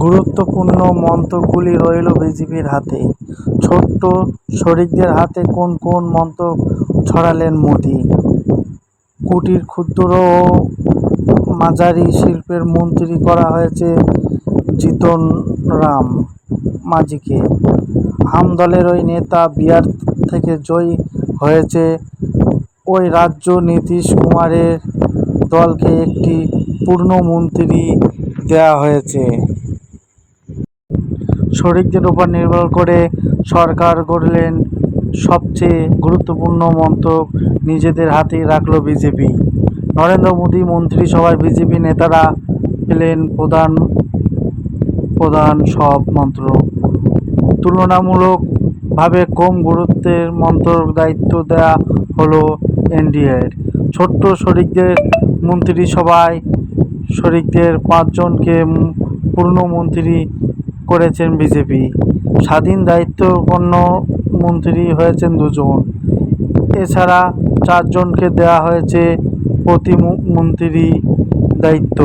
গুরুত্বপূর্ণ মন্ত্রকগুলি রইল বিজেপির হাতে। ছোট্ট শরিকদের হাতে কোন কোন মন্ত্র ছড়ালেন মোদি? কুটির ক্ষুদ্র ও মাঝারি শিল্পের মন্ত্রী করা হয়েছে জিতন রাম মাঝিকে। হাম দলের ওই নেতা বিহার থেকে জয়ী হয়েছে। ওই রাজ্য নীতিশ কুমারের দলকে একটি পূর্ণমন্ত্রী দেওয়া হয়েছে। শরিকদের উপর নির্ভর করে সরকার গড়লেন সবচেয়ে গুরুত্বপূর্ণ মন্ত্রক নিজেদের হাতেই রাখল বিজেপি। নরেন্দ্র মোদী মন্ত্রিসভায় বিজেপি নেতারা পেলেন প্রধান প্রধান সব মন্ত্র তুলনামূলকভাবে কম গুরুত্বের মন্ত্রক দায়িত্ব দেওয়া হলো এনডিএর। ছোট্ট শরিকদের মন্ত্রিসভায় শরিকদের পাঁচজনকে পূর্ণমন্ত্রী করেছেন বিজেপি। স্বাধীন দায়িত্বপন্ন মন্ত্রী হয়েছেন দুজন। এছাড়া চারজনকে দেওয়া হয়েছে প্রতিমন্ত্রী দায়িত্ব।